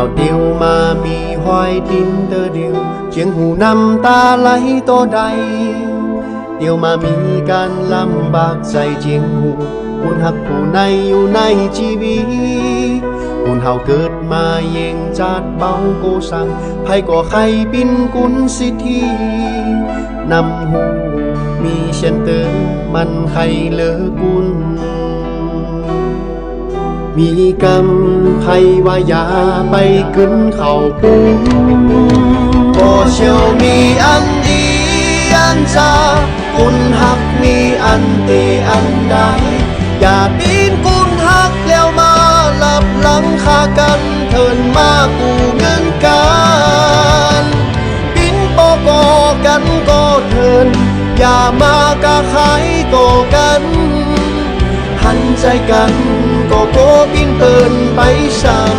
าเดียวมามีหอยดินเตอเดียวเจียงหูน้ำตาไหลโตใด เดียวมามีการลำบากใจเจียงหูคุณหักผู้ในอยู่ในชีวิตคุณเฮาเกิดมาเยงจาดเบาโกสังไผก็ใครปินกุนสิทีนำหูมีเช่นเติมมันใครเลอกุน มีกรรมไผว่าอย่าไปขึ้นเขาปูก็เชียวมีอันดีอันจาคุณหักมีอันตีอันใด อย่าปีนกุนหักแล้วมาหลับหลังคากันเทินมากูเงินกันปินปอกอกันก็เทินอย่ามากะขายโตกัน ใจกัน ก็โกบินเปินไปสั่ง